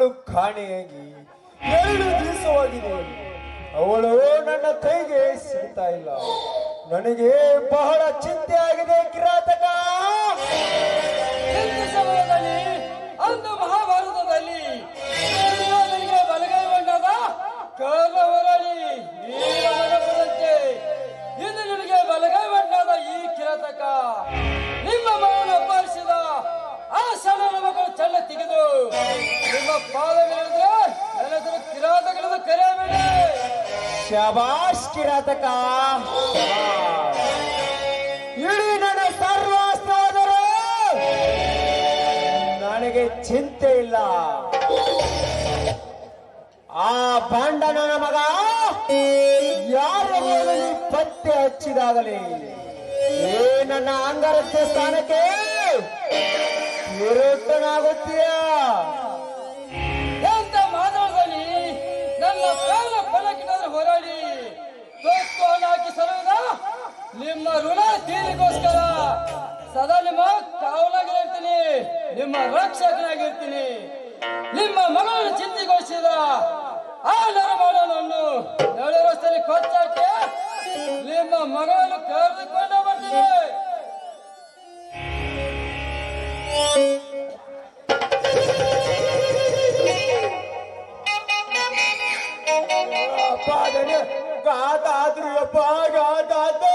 ಕಾಣೆಯಾಗಿ ಎರಡು ದಿವಸವಾಗಿದೆ. ಅವಳು ನನ್ನ ಕೈಗೆ ಸಿಗ್ತಾ ಇಲ್ಲ. ನನಗೆ ಬಹಳ ಚಿಂತೆ ಆಗಿದೆ ಕಿರಾತಕ. ಶಬಾಷ್ ಕಿರಾತಕ. ಇಡೀ ನನ್ನ ಸರ್ವಾಸ್ತಾದರು ನನಗೆ ಚಿಂತೆ ಇಲ್ಲ. ಆ ಬಾಂಡ ನನ್ನ ಮಗ ಯಾರು ಪತ್ತೆ ಹಚ್ಚಿದಾಗಲಿ. ಏ ನನ್ನ ಅಂಗರಕ್ಷ ಸ್ಥಾನಕ್ಕೆ ನಿರುತ್ತನಾಗುತ್ತೀಯಾ ನಿಮ್ಮ ಋಣ ತೀರಿಗೋಸ್ಕರ ಸದಾ ನಿಮ್ಮ ಕಾವಲಾಗಿರ್ತೀನಿ ನಿಮ್ಮ ರಕ್ಷಕನಾಗಿರ್ತೀನಿ. ನಿಮ್ಮ ಮಗಳನ್ನು ಚಿಂತೆಗೊಳಿಸಿದ ಆ ನರಮಾಡನನ್ನು ನಡು ಕೊಚ್ಚಾಕೆ ನಿಮ್ಮ ಮಗಳನ್ನು ಕರೆದುಕೊಂಡು ಬರ್ತೀನಿ. ಅಪ್ಪ ಯಪ್ಪ ಗಾತಾದ್ರಿ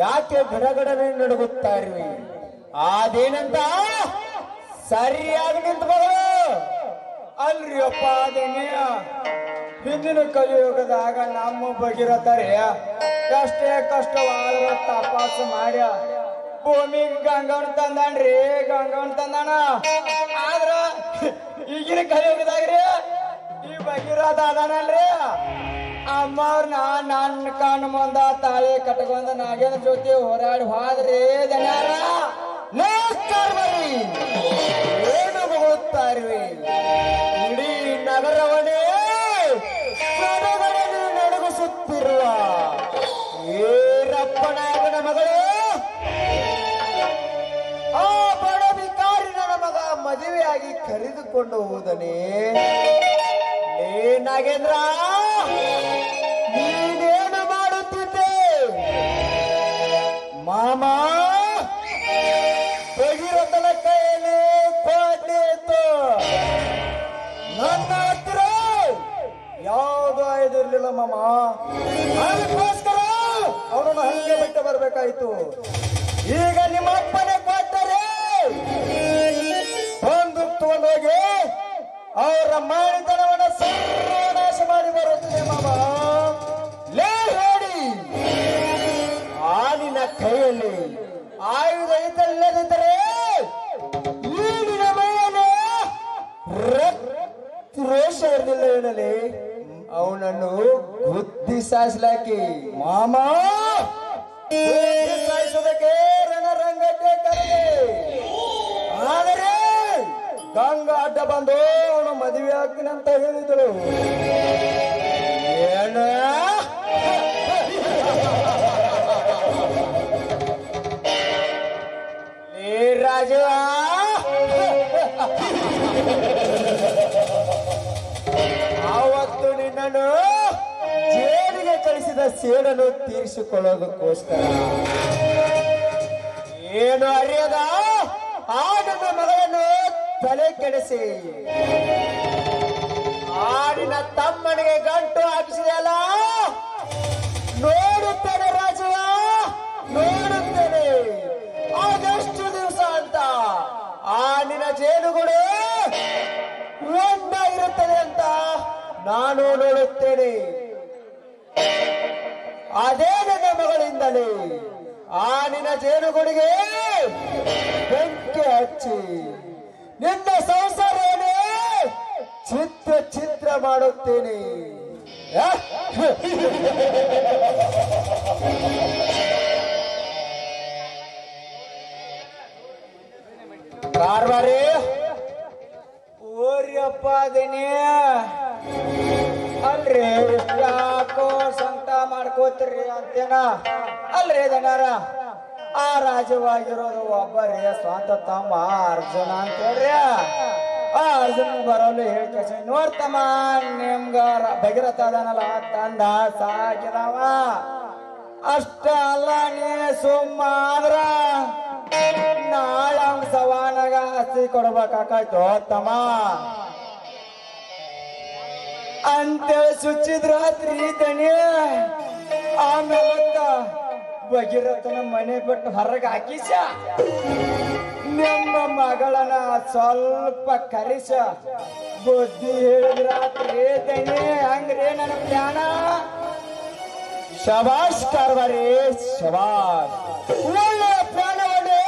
ಯಾಕೆ ಗಡಗಡನೆ ನಡುಗುತ್ತಾ ಇರುವಿ ಅದೇನಂತ ಸರಿಯಾಗಿ ನಿಂತ್ಕೊಳ್ಳೋ ಅಲ್ರಿ ಅಪ್ಪ ಅದೇನೇ ಹಿಂದಿನ ಕಲಿಯುಗದಾಗ ನಮ್ಮ ಬಗಿರತಾರೆ ಎಷ್ಟೇ ಕಷ್ಟವಾದ್ರ ತಪಾಸು ಮಾಡ್ಯ. ಭೂಮಿ ಗಂಗವನ್ ತಂದಾನ್ರಿ ಗಂಗವನ್ ತಂದಾನ ಆದ್ರ, ಈಗಿನ ಕಲಿಯುಗದಾಗ್ರಿ, ಈ ಭಗೀರಥ ಅದಾನಲ್ರಿ ಅಮ್ಮವ್ರನ್ನ ನನ್ನ ಕಣ್ಣ ಮುಂದ ತಾಳೆ ಕಟ್ಕೊಂಡ ನಾಗೇಂದ್ರ ಜೊತೆ ಹೋರಾಡಿ ಹೋದ್ರಿ ಜನರ ನಮಸ್ಕಾರ ಬರ್ರಿ ಏನು ಹೋಗ್ತಾರ್ರಿ ಇಡೀ ನಗರವನೇ ನಡುಗಿಸುತ್ತಿರುವ ಏರಪ್ಪನಾಯಕನ ಮಗಳು, ಆ ಬಡ ವಿಕಾರಿ ನನ್ನ ಮಗ ಮದುವೆಯಾಗಿ ಕರೆದುಕೊಂಡು ಹೋದನೇ. ಏ ನಾಗೇಂದ್ರ! ಬರ್ಬೇಕಾಯ್ತು ಈಗ ನಿಮ್ಮ ಅಪ್ಪನೆ ಕೊಟ್ಟರೆ ಬಂದು ತಗೊಂಡೋಗಿ ಅವರ ಮಾಡಿತನವನ್ನು ಸರ್ವನಾಶ ಮಾಡಿ ಬರುತ್ತದೆ ಮಾಮ ಲೇ ಹೇಳಿ. ನಿನ್ನ ಕೈಯಲ್ಲಿ ಆಯುಧ ಇದ್ದಲ್ಲದಿದ್ದರೆ ಈಗಿನ ಮೈಯಲ್ಲಿ ರೋಷ ಇರಲಿಲ್ಲ ಅವನನ್ನು ಬುದ್ಧಿ ಸಾಯಿಸ್ಲಾಕಿ. ಮಾಮ! ಸಾಯಿಸೋದಕ್ಕೆ ರಣರಂಗಕ್ಕೆ ಕರೆದೆ ಆದರೆ ಗಂಗ ಅಡ್ಡ ಬಂದು ಅವನು ಮದುವೆ ಆಗ್ತೀನಿ ಅಂತ ಹೇಳಿದಳು. ಏನ? ರಾಜ! ಆವತ್ತು ನಿನ್ನನ್ನು ಜೇಲಿಗೆ ಕಳಿಸಿದ ಸೇಡನ್ನು ತೀರಿಸಿಕೊಳ್ಳೋದಕ್ಕೋಸ್ಕರ. ಏನು ಅರಿಯದ? ಆಡಿನ ಮಗಳನ್ನು ತಲೆ ಕೆಡಿಸಿ. ಆಡಿನ ತಮ್ಮನಿಗೆ ಗಂಟು ಹಾಕಿಸಿದೆಯಲ್ಲ? ನೋಡುತ್ತೇನೆ ರಾಜ ನೋಡುತ್ತೇನೆ. ಅದೆಷ್ಟು ದಿವಸ ಅಂತ ಆಡಿನ ಜೇನುಗಳು ಒಂದಾಗಿರುತ್ತದೆ ಅಂತ ನಾನು ನೋಡುತ್ತೇನೆ. ಅದೇ ನನ್ನ ಮಗಳಿಂದಲೇ. ಆ ನಿನ್ನ ಜೇನುಗುಡಿಗೆ ಬೆಂಕಿ ಹಚ್ಚಿ. ನಿನ್ನ ಸಂಸಾರವನ್ನೇ ಚಿತ್ರ ಚಿತ್ರ ಮಾಡುತ್ತೇನೆ. ಕಾರ್ವಾರಿ? ಓರಿಯಪ್ಪ ಅದೇನೇ ಅಲ್ರಿ? ಯಾಕೋ ಸಂತ ಮಾಡ್ಕೋತೀರಿ ಅಂತೇನ? ಅಲ್ರಿ ಜನರ? ಆ ರಾಜವಾಗಿರೋದು ಒಬ್ಬರೇ ಸ್ವಂತ ತಮ್ಮ ಅರ್ಜುನ ಅಂತ ಹೇಳ್ರಿ ಆ ಅರ್ಜುನ ಬರೋಲು ಹೇಳ್ಕೇಸಿ ನೋಡ್ತಮ್ಮ ನಿಮ್ಗ ಭಗೀರಥ ಅದಾನಲ್ಲ, ತಂಡ ಸಾಕಿದವ. ಅಷ್ಟ ಅಲ್ಲ, ನೀ ಸುಮ್ಮ ಆದ್ರ ನಾಳೆ ಅವ್ನ ಸವಾನಾಗ ಆಸ್ತಿ ಕೊಡ್ಬೇಕಾಕಾಯ್ತು ತಮ್ಮ. ಅಂತೇಳಿ ಸುಚ್ಚಿದ್ರ ರಾತ್ರಿ ತಣಿಯ ಆಮೇಲೆ ಭಗೀರಥನ ಮನೆ ಬಿಟ್ಟು ಹೊರಗೆ ಹಾಕಿಸ. ನಿಮ್ಮ ಮಗಳನ ಸ್ವಲ್ಪ ಕರೆಸ. ಬುದ್ಧಿ ಹೇಳಿದ ರಾತ್ರಿ ದಣಿ, ಹಂಗ್ರಿ ನನ್ನ ಪ್ರಾಣ. ಶಬಾಷ್ ಕಾರ್ಬಾರಿ ಶಬಾಷ್. ಒಳ್ಳೆ ಪ್ರಾಣವನ್ನೇ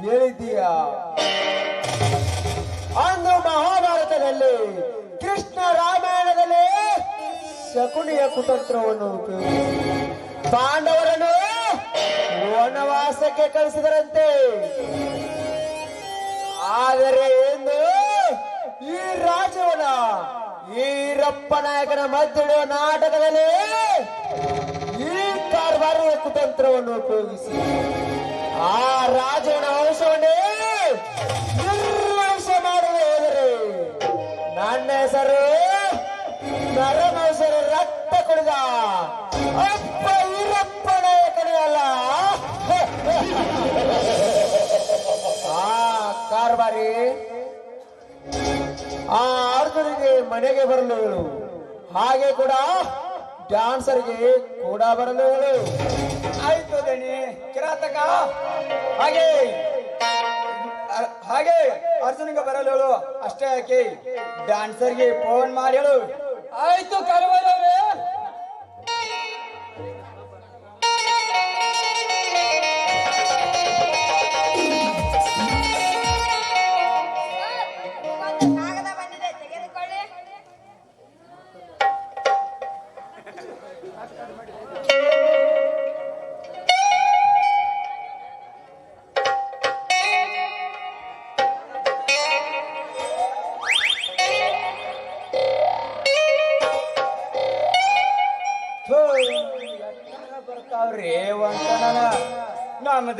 ಹೇಳಿದೀಯ ಅಂದು ಮಹಾಭಾರತದಲ್ಲಿ ಕೃಷ್ಣ ರಾಮಾಯಣದಲ್ಲಿ ಶಕುನಿಯ ಕುತಂತ್ರವನ್ನು ಪಾಂಡವರನ್ನು ವನವಾಸಕ್ಕೆ ಕಳಿಸಿದರಂತೆ. ಆದರೆ ಎಂದು ಈ ರಾಜವನ ಈರಪ್ಪ ನಾಯಕನ ಮಧ್ಯೆ ನಾಟಕದಲ್ಲಿ ಈ ಕಾರ್ಬಾರಿಯ ಕುತಂತ್ರವನ್ನು ಉಪಯೋಗಿಸಿ ಆ ರಾಜವನ ವಂಶವನ್ನೇ ಅಪ್ಪ ಈರಪ್ಪ ಕಡೆಯಲ್ಲ. ಅಲ್ಲ ಆ ಕಾರ್ಬಾರಿ ಆ ಅರ್ಜುನಿಗೆ ಮನೆಗೆ ಬರಲು ಹೇಳು. ಹಾಗೆ ಕೂಡ ಡ್ಯಾನ್ಸರ್ಗೆ ಕೂಡ ಬರಲು ಹೇಳು. ಆಯ್ತು ದಣಿ ಕಿರಾತಕ. ಹಾಗೆ ಹಾಗೆ ಅರ್ಜುನಿಗೆ ಬರಲು ಹೇಳು. ಅಷ್ಟೇ ಯಾಕೆ ಡ್ಯಾನ್ಸರ್ಗೆ ಫೋನ್ ಮಾಡಿ ಹೇಳು. ಆಯ್ತು ಕರುವರವ್ರೆ ನಮ್ಮ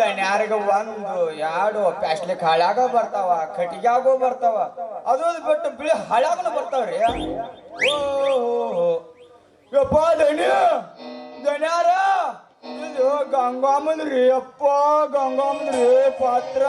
ಒಂದು ಎರಡು ಪ್ಯಾಸ್ಲಿಕ್ ಹಾಳಾಗ ಬರ್ತಾವ ಕಟಿಗ್ಯಾಗು ಬರ್ತಾವ, ಅದು ಬಿಟ್ಟು ಬಿಳಿ ಹಾಳಾಗನು ಬರ್ತಾವ್ರಿ. ಓ ಯಪ್ಪ ದಣಿ ದಣ್ಯಾರ ಇದು ಗಂಗಾಮಂದ್ರಿ ಅಪ್ಪ ರೀ ಪಾತ್ರ.